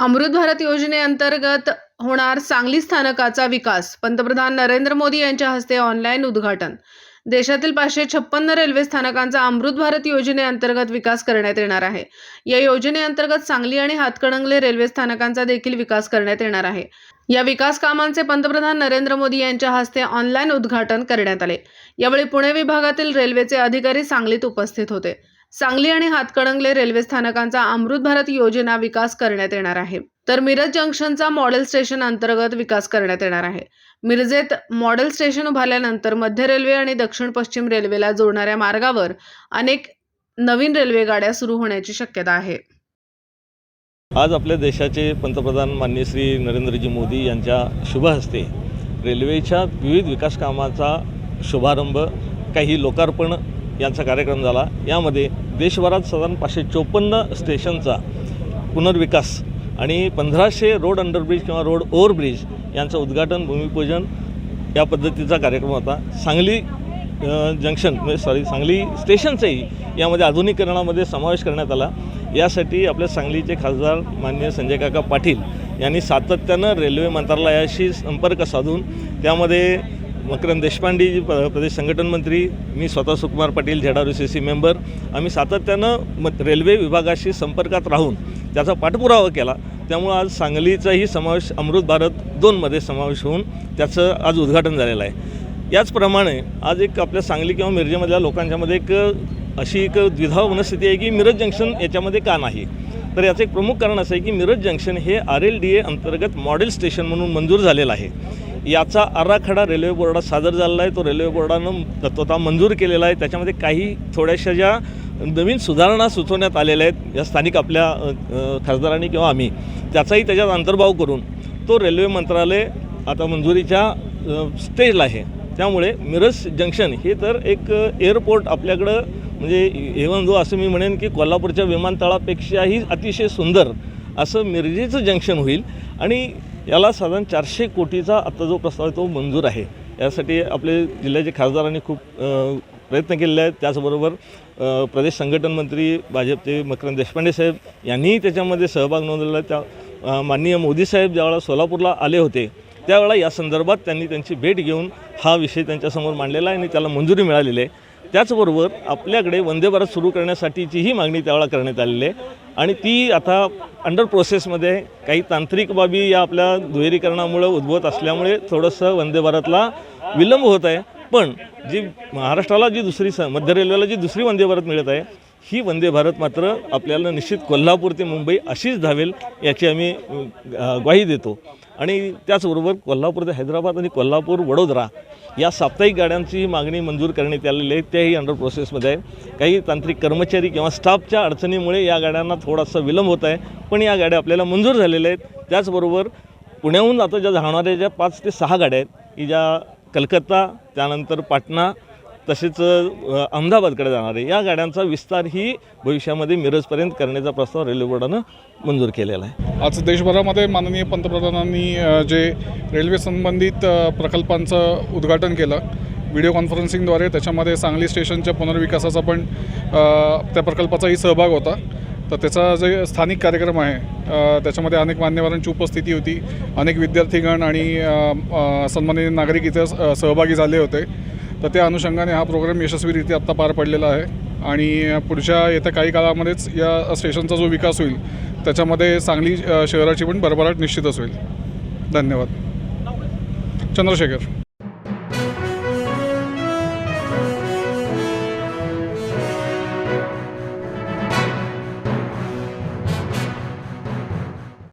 अमृत भारत योजनेअंतर्गत होणार सांगली स्थानकाचा विकास पंतप्रधान नरेंद्र मोदी यांच्या हस्ते ऑनलाईन उद्घाटन. देशातील पाचशे छप्पन्न रेल्वे स्थानकांचा अमृत भारत योजनेअंतर्गत विकास करण्यात येणार आहे. या योजनेअंतर्गत सांगली आणि हातकणंगले रेल्वे स्थानकांचा देखील विकास करण्यात येणार आहे. या विकास कामांचे पंतप्रधान नरेंद्र मोदी यांच्या हस्ते ऑनलाईन उद्घाटन करण्यात आले. यावेळी पुणे विभागातील रेल्वेचे अधिकारी सांगलीत उपस्थित होते. सांगली आणि हातकणंगले रेल्वे स्थानकांचा अमृत भारत योजना विकास करण्यात येणार आहे. तर मिरज जंक्शनचा मॉडेल स्टेशन अंतर्गत विकास करण्यात येणार आहे. मिरजेत मॉडेल स्टेशन उभारल्यानंतर मध्य रेल्वे आणि दक्षिण पश्चिम रेल्वेला जोडणाऱ्या मार्गावर अनेक नवीन रेल्वे गाड्या सुरू होण्याची शक्यता आहे. आज आपल्या देशाचे पंतप्रधान माननीय श्री नरेंद्रजी मोदी यांच्या शुभ हस्ते रेल्वेच्या विविध विकास कामाचा शुभारंभ काही लोकार्पण यांचा कार्यक्रम झाला. यामध्ये देशभरात साधारण पाचशे चोपन्न स्टेशनचा पुनर्विकास आणि पंधराशे रोड अंडरब्रिज किंवा रोड ओव्हरब्रिज यांचं उद्घाटन भूमिपूजन या पद्धतीचा कार्यक्रम होता. सांगली जंक्शन म्हणजे सॉरी सांगली स्टेशनचाही यामध्ये आधुनिकीकरणामध्ये समावेश करण्यात आला. यासाठी आपल्या सांगलीचे खासदार माननीय संजय काका पाटील यांनी सातत्यानं रेल्वे मंत्रालयाशी संपर्क साधून त्यामध्ये मकरंद देशपांडे प्रदेश संघटन मंत्री मी स्वतः Sukumar Patil Z R U C C member आम्ही सातत्यानं म रेल्वे विभागाशी संपर्कात राहून त्याचा पाठपुरावा केला. त्यामुळं आज सांगलीचाही समावेश अमृत भारत दोनमध्ये समावेश होऊन त्याचं आज उद्घाटन झालेलं आहे. याचप्रमाणे आज एक आपल्या सांगली किंवा मिरजेमधल्या लोकांच्यामध्ये एक अशी एक द्विधा मनस्थिती आहे की मिरज जंक्शन याच्यामध्ये का नाही? तर याचं एक प्रमुख कारण असं आहे की मिरज जंक्शन हे आर एल डी ए अंतर्गत मॉडेल स्टेशन म्हणून मंजूर झालेलं आहे. याचा आराखडा रेल्वे बोर्डात सादर झालेला आहे. तो रेल्वे बोर्डानं तत्वता मंजूर केलेला आहे. त्याच्यामध्ये काही थोड्याशा ज्या नवीन सुधारणा सुचवण्यात आलेल्या आहेत या स्थानिक आपल्या खासदारांनी किंवा आम्ही त्याचाही त्याच्यात अंतर्भाव करून तो रेल्वे मंत्रालय आता मंजुरीच्या स्टेजला आहे. त्यामुळे मिरज जंक्शन हे तर एक एअरपोर्ट आपल्याकडं म्हणजे इव्हन जो असं मी म्हणेन की कोल्हापूरच्या विमानतळापेक्षाही अतिशय सुंदर असं मिरजेचं जंक्शन होईल. आणि याला साधारण चारशे कोटीचा आत्ता जो प्रस्ताव आहे तो मंजूर आहे. यासाठी आपले जिल्ह्याचे खासदारांनी खूप प्रयत्न केलेले आहेत. त्याचबरोबर प्रदेश संघटन मंत्री भाजपचे मकरंद देशपांडे साहेब यांनीही त्याच्यामध्ये सहभाग नोंदवलेला त्या माननीय मोदी साहेब ज्यावेळेला सोलापूरला आले होते त्यावेळेला या संदर्भात त्यांनी त्यांची भेट घेऊन हा विषय त्यांच्यासमोर मांडलेला आहे आणि त्याला मंजुरी मिळालेली आहे. त्याचबरोबर आपल्याकडे वंदे भारत सुरू करण्यासाठीचीही मागणी त्यावेळेला करण्यात आलेली आहे. आणि ती आता अंडर प्रोसेसमध्ये काही तांत्रिक बाबी या आपल्या दुहेरीकरणामुळं उद्भवत असल्यामुळे थोडंसं वंदे भारतला विलंब होत आहे. पण जी महाराष्ट्राला जी दुसरी स मध्य रेल्वेला जी दुसरी वंदे भारत मिळत आहे ही वंदे भारत मात्र आपल्याला निश्चित कोल्हापूर ते मुंबई अशीच धावेल याची आम्ही ग्वाही देतो. आणि त्याचबरोबर कोल्हापूर ते हैदराबाद आणि कोल्हापूर वडोदरा या साप्ताहिक गाड्यांची मागणी मंजूर करण्यात आलेली आहे. त्याही अंडर प्रोसेसमध्ये आहे. काही तांत्रिक कर्मचारी किंवा स्टाफच्या अडचणीमुळे या गाड्यांना थोडासा विलंब होत आहे. पण या गाड्या आपल्याला मंजूर झालेल्या आहेत. त्याचबरोबर पुण्याहून आता ज्या धावणाऱ्या ज्या पाच ते सहा गाड्या आहेत की ज्या कलकत्ता त्यानंतर पाटणा तसेच अहमदाबादकडे जाणारे या गाड्यांचा विस्तार ही भविष्यामध्ये मिरजपर्यंत करण्याचा प्रस्ताव रेल्वे बोर्डानं मंजूर केलेला आहे. आज देशभरामध्ये माननीय पंतप्रधानांनी जे रेल्वे संबंधित प्रकल्पांचं उद्घाटन केलं व्हिडिओ कॉन्फरन्सिंगद्वारे त्याच्यामध्ये सांगली स्टेशनच्या पुनर्विकासाचा पण त्या प्रकल्पाचाही सहभाग होता. तर त्याचा जे स्थानिक कार्यक्रम आहे त्याच्यामध्ये अनेक मान्यवरांची उपस्थिती होती. अनेक विद्यार्थीगण आणि सन्मानित सन्माननीय नागरिक इथे सहभागी झाले होते. तर त्या अनुषंगाने हा प्रोग्राम यशस्वीरित्या आत्ता पार पडलेला आहे. आणि पुढच्या येत्या काही काळामध्येच या स्टेशनचा जो विकास होईल त्याच्यामध्ये सांगली शहराची पण भरभराट निश्चितच होईल. धन्यवाद. चंद्रशेखर.